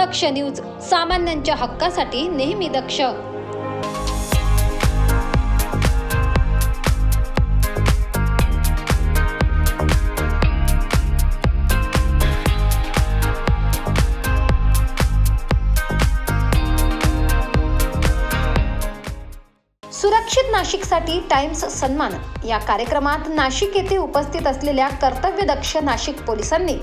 दक्ष news सामान्यांच्या हक्कासाठी नेहमी दक्ष. सुरक्षित नाशिकसाठी टाइम्स सन्मान. या कार्यक्रमात नाशिक येथे उपस्थित असलेल्या कर्तव्यदक्ष नाशिक पोलिसांनी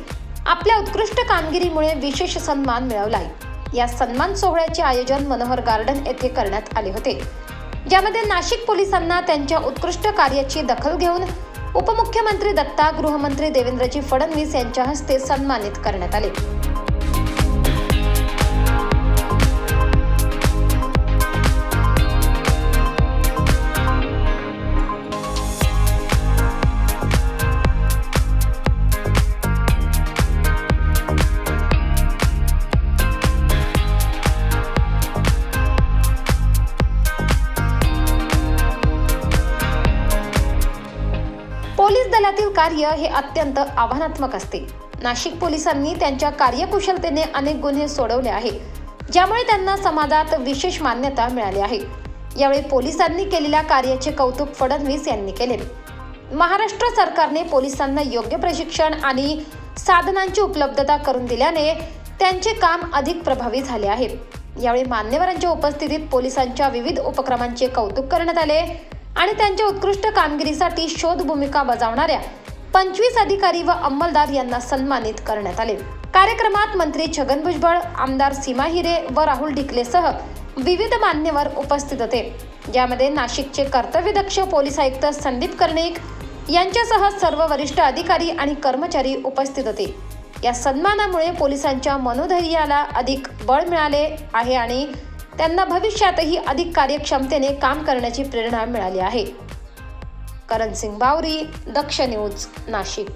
आपल्या उत्कृष्ट कामगिरीमुळे विशेष सन्मान मिळवला आहे या सन्मान सोहळ्याचे आयोजन मनोहर गार्डन येथे करण्यात आले होते. ज्यामध्ये नाशिक पोलिसांना त्यांच्या उत्कृष्ट कार्याची दखल घेऊन उपमुख्यमंत्री दत्ता गृहमंत्री देवेंद्रजी फडणवीस यांच्या हस्ते सन्मानित करण्यात आले. पोलीस दलातील कार्य हे अत्यंत आव्हानात्मक असते. नाशिक पोलिसांनी त्यांच्या कार्यकुशलतेने अनेक गुन्हे सोडवले आहे ज्यामुळे त्यांना समाजात विशेष मान्यता मिळाली आहे. यावेळी पोलिसांनी केलेल्या कार्याचे कौतुक फडणवीस यांनी केले. महाराष्ट्र सरकारने पोलिसांना योग्य प्रशिक्षण आणि साधनांची उपलब्धता करून दिल्याने त्यांचे काम अधिक प्रभावी झाले आहे. यावेळी मान्यवरांच्या उपस्थितीत पोलिसांच्या विविध उपक्रमांचे कौतुक करण्यात आले. आणि त्यांच्या उत्कृष्ट कामगिरीसाठी शोध भूमिका बजावणाऱ्या पंचवीस अधिकारी व अंमलदार यांना सन्मानित करण्यात आले. कार्यक्रमात मंत्री छगन भुजबळ आमदार सीमा हिरे व राहुल ढिकलेसह विविध मान्यवर उपस्थित होते. यामध्ये नाशिकचे कर्तव्यदक्ष पोलीस आयुक्त संदीप कर्णिक यांच्यासह सर्व वरिष्ठ अधिकारी आणि कर्मचारी उपस्थित होते. या सन्मानामुळे पोलिसांच्या मनोधैर्याला अधिक बळ मिळाले आहे आणि त्यांना भविष्यातही अधिक कार्यक्षमतेने काम करण्याची प्रेरणा मिळाली आहे. करण सिंग बावरी दक्ष न्यूज नाशिक.